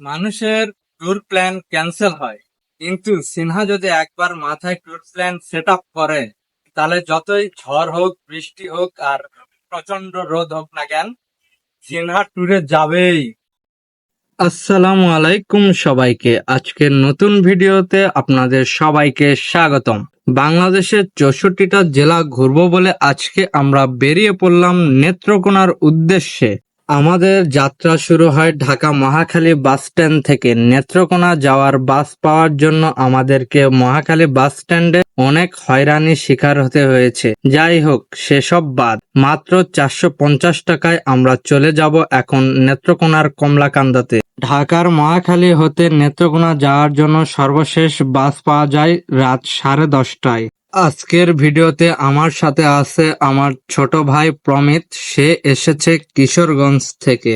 মানুষের tour plan cancel হয়। কিন্তু সিনহা যদি একবার মাথায় ট্যুর প্ল্যান সেট আপ করে, তাহলে যতই ঝড় হোক, বৃষ্টি হোক আর প্রচণ্ড রোদ হোক না কেন, সিনহা ট্যুরে যাবেই। আসসালামু আলাইকুম সবাইকে। আজকের নতুন ভিডিওতে আপনাদের সবাইকে স্বাগতম। বাংলাদেশের চৌষট্টিটা জেলা ঘুরবো বলে আজকে আমরা বেরিয়ে পড়লাম নেত্রকোনার উদ্দেশ্যে। আমাদের যাত্রা শুরু হয় ঢাকা মহাখালী বাস স্ট্যান্ড থেকে। নেত্রকোনা যাওয়ার বাস পাওয়ার জন্য আমাদেরকে মহাখালী বাস স্ট্যান্ডে অনেক হয়রানির শিকার হতে হয়েছে। যাই হোক, সেসব বাদ। মাত্র চারশো পঞ্চাশ টাকায় আমরা চলে যাব এখন নেত্রকোনার কমলাকান্দাতে। ঢাকার মহাখালী হতে নেত্রকোনা যাওয়ার জন্য সর্বশেষ বাস পাওয়া যায় রাত সাড়ে দশটায়। আজকের ভিডিওতে আমার সাথে আছে আমার ছোট ভাই প্রমিত। সে এসেছে কিশোরগঞ্জ থেকে।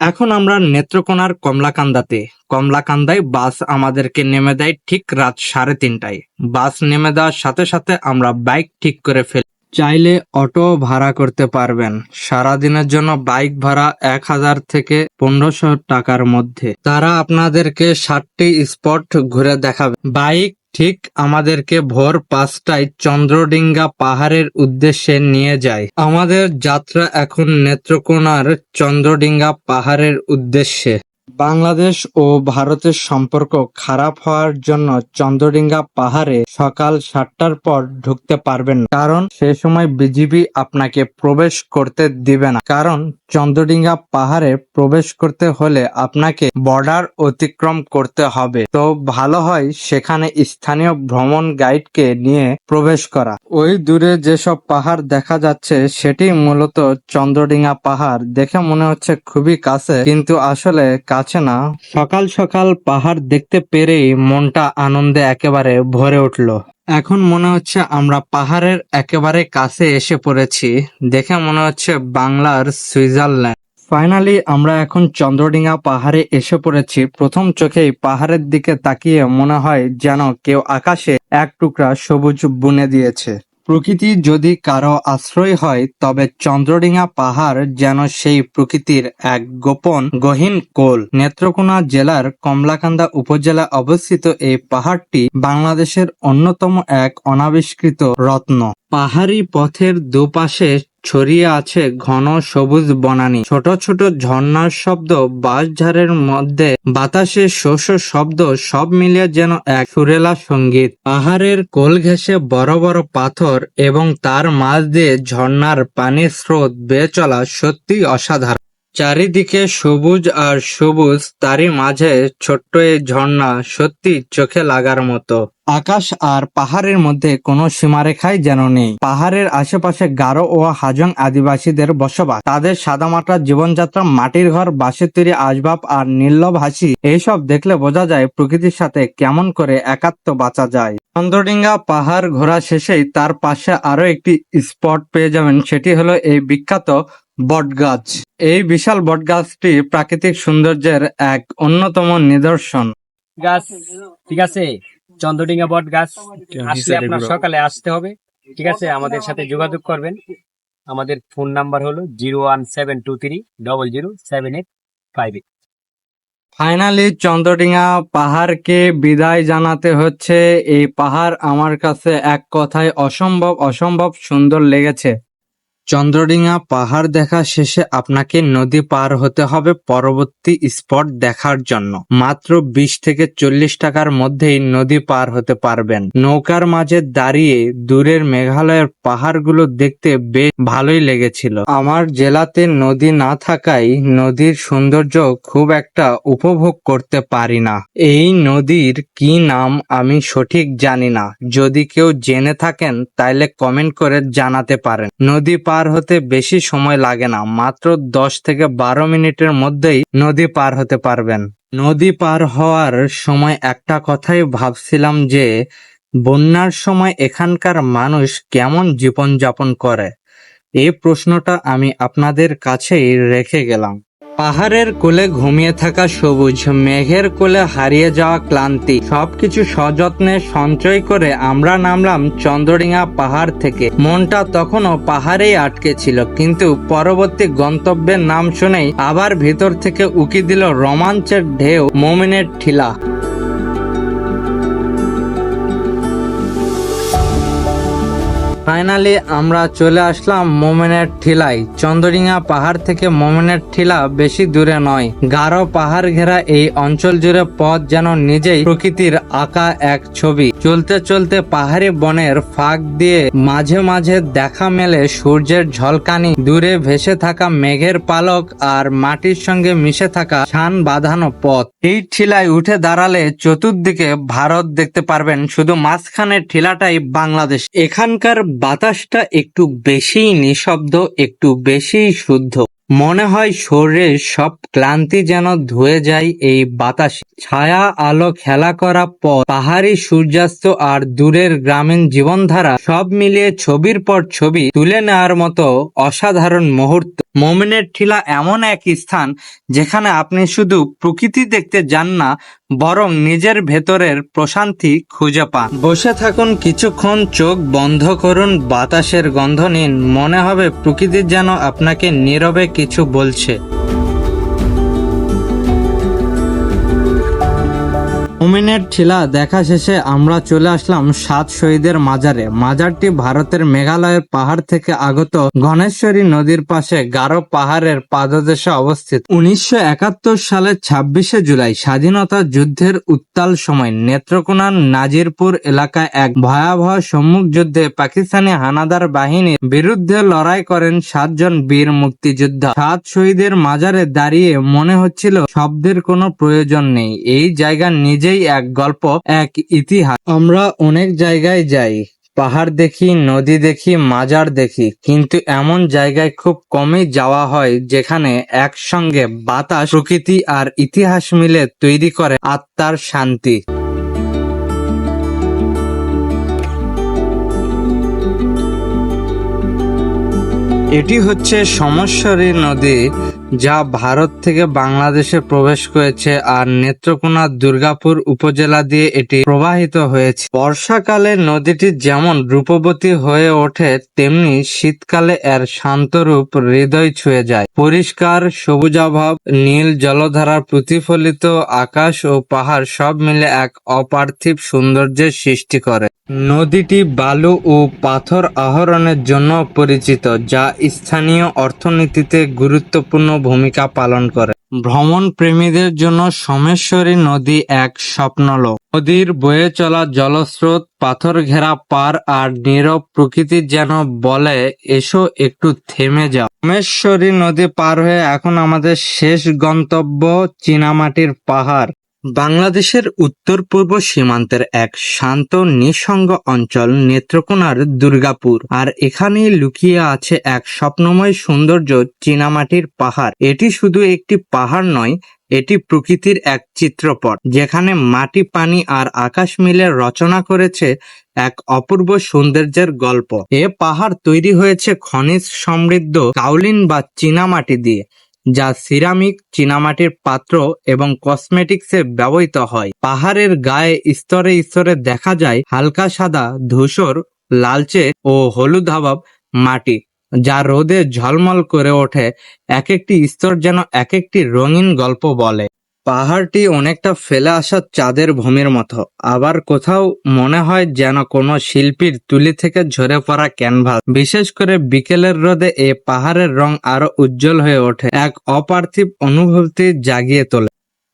এখন আমরা নেত্রকোনার কমলাকান্দাতে। কমলাকান্দায় বাস আমাদেরকে নেমে দেয় ঠিক রাত সাড়ে তিনটায়। বাস নেমে দেওয়ার সাথে সাথে আমরা বাইক ঠিক করে ফেলি। চাইলে অটো ভাড়া করতে পারবেন। সারাদিনের জন্য বাইক ভাড়া এক হাজার থেকে পনেরোশো টাকার মধ্যে। তারা আপনাদেরকে ষাটটি স্পট ঘুরে দেখাবে। বাইক ঠিক আমাদেরকে ভোর পাঁচটায় চন্দ্রডিঙ্গা পাহাড়ের উদ্দেশ্যে নিয়ে যায়। আমাদের যাত্রা এখন নেত্রকোনার চন্দ্রডিঙ্গা পাহাড়ের উদ্দেশ্যে। বাংলাদেশ ও ভারতের সম্পর্ক খারাপ হওয়ার জন্য চন্দ্রডিঙ্গা পাহাড়ে সকাল সাতটার পর ঢুকতে পারবেন না। কারণ সে সময় বিজিবি আপনাকে প্রবেশ করতে দিবে না। কারণ চন্দ্রডিঙ্গা পাহাড়ে প্রবেশ করতে হলে আপনাকে বর্ডার অতিক্রম করতে হবে। তো ভালো হয় সেখানে স্থানীয় ভ্রমণ গাইডকে নিয়ে প্রবেশ করা। ওই দূরে যেসব পাহাড় দেখা যাচ্ছে, সেটি মূলত চন্দ্রডিঙ্গা পাহাড়। দেখে মনে হচ্ছে খুবই কাছে, কিন্তু আসলে কাছে না? সকাল সকাল পাহাড় দেখতে পেরেই মনটা আনন্দে একেবারে ভরে উঠল। এখন মনে হচ্ছে আমরা পাহাড়ের একেবারে কাছে এসে পড়েছি। দেখে মনে হচ্ছে বাংলার সুইজারল্যান্ড। ফাইনালি আমরা এখন চন্দ্রডিঙ্গা পাহাড়ে এসে পড়েছি। প্রথম চোখেই পাহাড়ের দিকে তাকিয়ে মনে হয় যেন কেউ আকাশে এক টুকরা সবুজ বুনে দিয়েছে। প্রকৃতি যদি কারও আশ্রয় হয়, তবে চন্দ্রডিঙা পাহাড় যেন সেই প্রকৃতির এক গোপন, গহীন কোল। নেত্রকোনা জেলার কমলাকান্দা উপজেলা অবস্থিত এই পাহাড়টি বাংলাদেশের অন্যতম এক অনাবিষ্কৃত রত্ন। পাহাড়ি পথের দুপাশে ছড়িয়ে আছে ঘন সবুজ বনানি। ছোট ছোট ঝর্ণার শব্দ, বাঁশঝাড়ের মধ্যে বাতাসে শোষ শব্দ, সব মিলিয়ে যেন এক সুরেলা সংগীত। পাহাড়ের কোল ঘেঁষে বড় বড় পাথর এবং তার মাঝ দিয়ে ঝর্ণার পানির স্রোত বেয়ে চলা সত্যি অসাধারণ। চারিদিকে সবুজ আর সবুজ, তারই মাঝে ছোট্ট এই ঝর্ণা সত্যি চোখে লাগার মতো। আকাশ আর পাহাড়ের মধ্যে কোনো সীমারেখাই যেন নেই। পাহাড়ের আশেপাশে গারো ও হাজং আদিবাসীদের বসবাস। তাদের সাদামাটা জীবনযাত্রা, মাটির ঘর, বাঁশের তৈরি আসবাব আর নির্লভ হাসি, এইসব দেখলে বোঝা যায় প্রকৃতির সাথে কেমন করে একাত্ম বাঁচা যায়। চন্দ্রডিঙ্গা পাহাড় ঘোরা শেষেই তার পাশে আরও একটি স্পট পেয়ে যাবেন, সেটি হলো এই বিখ্যাত বটগাছ। এই বিশাল বটগাছটি প্রাকৃতিক সৌন্দর্যের এক অন্যতম নিদর্শন। গাছ ঠিক আছে? চন্দ্রডিঙ্গা বট গাছ আসলে আপনার সকালে আসতে হবে ঠিক আছে? আমাদের সাথে যোগাযোগ করবেন। আমাদের ফোন নাম্বার হলো zero one seven two three double zero seven eight five eight. Finally Chandradinga পাহাড়কে বিদায় জানাতে হচ্ছে। এই পাহাড় আমার কাছে এক কথায় অসম্ভব অসম্ভব সুন্দর লেগেছে। চন্দ্রডিঙ্গা পাহাড় দেখা শেষে আপনাকে নদী পার হতে হবে পরবর্তী স্পট দেখার জন্য। মাত্র বিশ থেকে চল্লিশ টাকার মধ্যেই নদী পার হতে পারবেন। নৌকার মাঝে দাঁড়িয়ে দূরের মেঘালয়ের পাহাড়গুলো দেখতে বেশ ভালোই লেগেছিল। আমার জেলাতে নদী না থাকায় নদীর সৌন্দর্য খুব একটা উপভোগ করতে পারি না। এই নদীর কি নাম আমি সঠিক জানি না। যদি কেউ জেনে থাকেন তাইলে কমেন্ট করে জানাতে পারেন। নদী পার হতে বেশি সময় লাগে না, মাত্র দশ থেকে বারো মিনিটের মধ্যেই নদী পার হতে পারবেন। নদী পার হওয়ার সময় একটা কথাই ভাবছিলাম যে, বন্যার সময় এখানকার মানুষ কেমন জীবনযাপন করে? এই প্রশ্নটা আমি আপনাদের কাছেই রেখে গেলাম। পাহাড়ের কোলে ঘুমিয়ে থাকা সবুজ মেঘের কোলে হারিয়ে যাওয়া ক্লান্তি। সবকিছু সযত্নে সঞ্চয় করে আমরা নামলাম চন্দ্রডিঙা পাহাড় থেকে। মনটা তখনও পাহাড়েই আটকে ছিল, কিন্তু পরবর্তী গন্তব্যের নাম শুনেই আবার ভিতর থেকে উকি দিল রোমাঞ্চের ঢেউ, মোমিনের ঠিলা। ফাইনালি আমরা চলে আসলাম মোমেনের ঠিলায়। চন্দ্রডিঙা পাহাড় থেকে মোমেনের ঠিলা বেশি দূরে নয়। গাঢ় পাহাড় ঘেরা এই অঞ্চল জুড়ে পথ যেন নিজেই প্রকৃতির আঁকা এক ছবি। চলতে চলতে পাহাড়ি বনের ফাঁক দিয়ে মাঝে মাঝে দেখা মেলে সূর্যের ঝলকানি। দূরে ভেসে থাকা মেঘের পালক আর মাটির সঙ্গে মিশে থাকা ছান বাঁধানো পথ। এই ঠিলায় উঠে দাঁড়ালে চতুর্দিকে ভারত দেখতে পারবেন শুধু মাঝখানের ঠিলাটাই বাংলাদেশ। এখানকার বাতাসটা একটু বেশিই নিঃশব্দ একটু বেশিই শুদ্ধ। মনে হয় শরীরের সব ক্লান্তি যেন ধুয়ে যায় এই বাতাসে। ছায়া আলো খেলা করা পথ পাহাড়ি সূর্যাস্ত আর দূরের গ্রামীণ জীবনধারা সব মিলিয়ে ছবির পর ছবি তুলে নেওয়ার মতো অসাধারণ মুহূর্ত। মোমিনের ঠিলা এমন এক স্থান যেখানে আপনি শুধু প্রকৃতি দেখতে যান না, বরং নিজের ভেতরের প্রশান্তি খুঁজে পান। বসে থাকুন কিছুক্ষণ, চোখ বন্ধ করুন, বাতাসের গন্ধ নিন। মনে হবে প্রকৃতি যেন আপনাকে নীরবে কিছু বলছে। মোমিনের ঠিলা দেখা শেষে আমরা চলে আসলাম সাত শহীদের মাজারে। মাজারটি ভারতের মেঘালয়ের পাহাড় থেকে আগত গণেশ্বরী নদীর পাশে গারো পাহাড়ের পাদদেশে অবস্থিত। উনিশশো একাত্তর সালের ছাব্বিশে জুলাই স্বাধীনতা যুদ্ধের উত্তাল সময় নেত্রকোনার নাজিরপুর এলাকায় এক ভয়াবহ সম্মুখ যুদ্ধে পাকিস্তানি হানাদার বাহিনীর বিরুদ্ধে লড়াই করেন সাতজন বীর মুক্তিযোদ্ধা। সাত শহীদের মাজারে দাঁড়িয়ে মনে হচ্ছিল শব্দের কোনো প্রয়োজন নেই। এই জায়গা নিজেই এক গল্প, এক ইতিহাস। আমরা অনেক জায়গায় যাই, পাহাড় দেখি, নদী দেখি, মাজার দেখি, কিন্তু এমন জায়গায় খুব কমই যাওয়া হয় যেখানে একসঙ্গে বাতাস, প্রকৃতি আর ইতিহাস মিলে তৈরি করে আত্মার শান্তি। এটি হচ্ছে সমস্বরী নদী, যা ভারত থেকে বাংলাদেশে প্রবেশ করেছে আর নেত্রকোনা দুর্গাপুর উপজেলা দিয়ে এটি প্রবাহিত হয়েছে। বর্ষাকালে নদীটি যেমন রূপবতী হয়ে ওঠে, তেমনি শীতকালে এর শান্ত রূপ হৃদয় ছুঁয়ে যায়। পরিষ্কার সবুজাভাব নীল জলধারার প্রতিফলিত আকাশ ও পাহাড় সব মিলে এক অপার্থিব সৌন্দর্যের সৃষ্টি করে। নদীটি বালু ও পাথর আহরণের জন্য পরিচিত, যা স্থানীয় অর্থনীতিতে গুরুত্বপূর্ণ ভূমিকা পালন করে। ভ্রমণ প্রেমীদের জন্য সোমেশ্বরী নদী এক স্বপ্নল নদীর বয়ে চলা জলস্রোত, পাথর ঘেরা পার আর নীরব প্রকৃতি যেন বলে, এসো একটু থেমে যাও। সোমেশ্বরী নদী পার হয়ে এখন আমাদের শেষ গন্তব্য চীনামাটির পাহাড়। বাংলাদেশের উত্তর পূর্ব সীমান্তের এক শান্ত, নিঃসঙ্গ অঞ্চল নেত্রকোনার দুর্গাপুর। আর এখানেই লুকিয়ে আছে এক স্বপ্নময় সৌন্দর্য চীনামাটির পাহাড়। এটি শুধু একটি পাহাড় নয়, এটি প্রকৃতির এক চিত্রপট, যেখানে মাটি, পানি আর আকাশ মিলে রচনা করেছে এক অপূর্ব সৌন্দর্যের গল্প। এ পাহাড় তৈরি হয়েছে খনিজ সমৃদ্ধ কাউলিন বা চীনামাটি দিয়ে। যা সিরামিক, চীনামাটির পাত্র এবং কসমেটিক্সে ব্যবহৃত হয়। পাহাড়ের গায়ে স্তরে স্তরে দেখা যায় হালকা সাদা, ধূসর, লালচে ও হলুদ হাবাব মাটি, যা রোদে ঝলমল করে ওঠে। এক একটি স্তর যেন এক একটি রঙিন গল্প বলে। পাহাড়টি অনেকটা ফেলে আসা চাঁদের ভূমির মতো। আবার কোথাও মনে হয় যেন কোনো শিল্পীর তুলি থেকে ঝরে পড়া ক্যানভাস। বিশেষ করে বিকেলের রোদে এ পাহাড়ের রং আরও উজ্জ্বল হয়ে ওঠে, এক অপার্থিব অনুভূতি জাগিয়ে তোলে।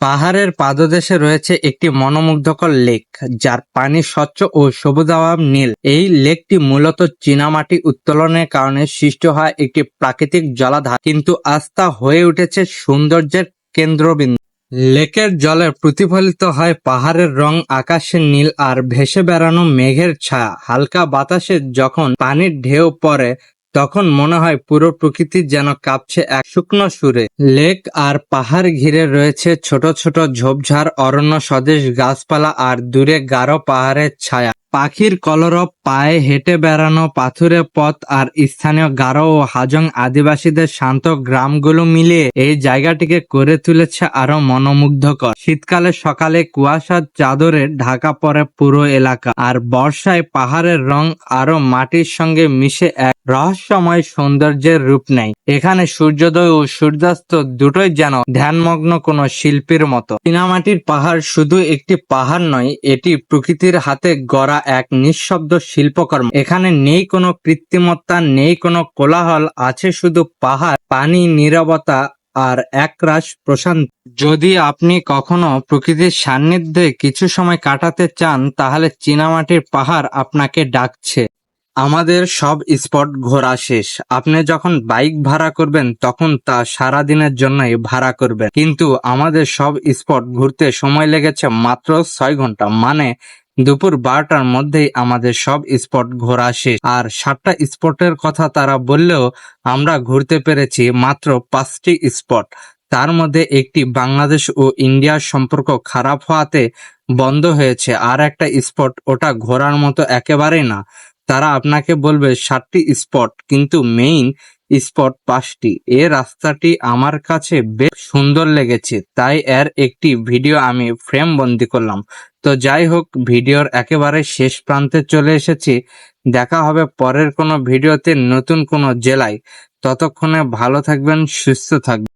পাহাড়ের পাদদেশে রয়েছে একটি মনোমুগ্ধকর লেক, যার পানি স্বচ্ছ ও সবুজাভাব নীল। এই লেকটি মূলত চীনামাটি উত্তোলনের কারণে সৃষ্ট হয় একটি প্রাকৃতিক জলাধার, কিন্তু আস্থা হয়ে উঠেছে সৌন্দর্যের কেন্দ্রবিন্দু। লেকের জলে প্রতিফলিত হয় পাহাড়ের রং আকাশের নীল আর ভেসে বেড়ানো মেঘের ছায়া। হালকা বাতাসে যখন পানির ঢেউ পড়ে, তখন মনে হয় পুরো প্রকৃতি যেন কাঁপছে এক শুকনো সুরে। লেক আর পাহাড় ঘিরে রয়েছে ছোট ছোট ঝোপঝাড়, অরণ্য স্বদেশ, গাছপালা আর দূরে গাঢ় পাহাড়ের ছায়া। পাখির কলরব, পায়ে হেঁটে বেড়ানো, পাথুরে পথ আর স্থানীয় গারো ও হাজং আদিবাসীদের শান্ত গ্রামগুলো মিলিয়ে এই জায়গাটিকে করে তুলেছে আরও মনোমুগ্ধকর। শীতকালে সকালে কুয়াশার চাদরে ঢাকা পড়ে পুরো এলাকা আর বর্ষায় পাহাড়ের রং আরও মাটির সঙ্গে মিশে এক রহস্যময় সৌন্দর্যের রূপ নেয়। এখানে সূর্যোদয় ও সূর্যাস্ত দুটোই যেন ধ্যানমগ্ন কোনো শিল্পীর মতো। চীনামাটির পাহাড় শুধু একটি পাহাড় নয়, এটি প্রকৃতির হাতে গড়া এক নিঃশব্দ শিল্পকর্ম। এখানে নেই কোনো কৃত্রিমত্তা নেই কোনো কোলাহল, আছে শুধু পাহাড়, পানি, নিরবতা আর একরাশ প্রশান্ত। যদি আপনি কখনো প্রকৃতির সান্নিধ্যে কিছু সময় কাটাতে চান, তাহলে চীনামাটির পাহাড় আপনাকে ডাকছে। আমাদের সব স্পট ঘোরা শেষ। আপনি যখন বাইক ভাড়া করবেন, তখন তা সারা দিনের জন্যই ভাড়া করবেন। কিন্তু আমাদের সব স্পট ঘুরতে সময় লেগেছে মাত্র ছয় ঘণ্টা। মানে দুপুর বারোটার মধ্যেই আমাদের সব স্পট ঘোরা শেষ। আর সাতটা স্পটের কথা তারা বললেও আমরা ঘুরতে পেরেছি মাত্র পাঁচটি স্পট। তার মধ্যে একটি বাংলাদেশ ও ইন্ডিয়ার সম্পর্ক খারাপ হওয়াতে বন্ধ হয়েছে। আর একটা স্পট ওটা ঘোরার মতো একেবারেই না। তারা আপনাকে বলবে সাতটি স্পট, কিন্তু মেইন স্পট পাঁচটি। এ রাস্তাটি আমার কাছে বেশ সুন্দর লেগেছে, তাই এর একটি ভিডিও আমি ফ্রেম বন্দি করলাম। তো যাই হোক, ভিডিওর একেবারে শেষ প্রান্তে চলে এসেছি। দেখা হবে পরের কোনো ভিডিওতে নতুন কোনো জেলায়। ততক্ষণে ভালো থাকবেন, সুস্থ থাকবেন।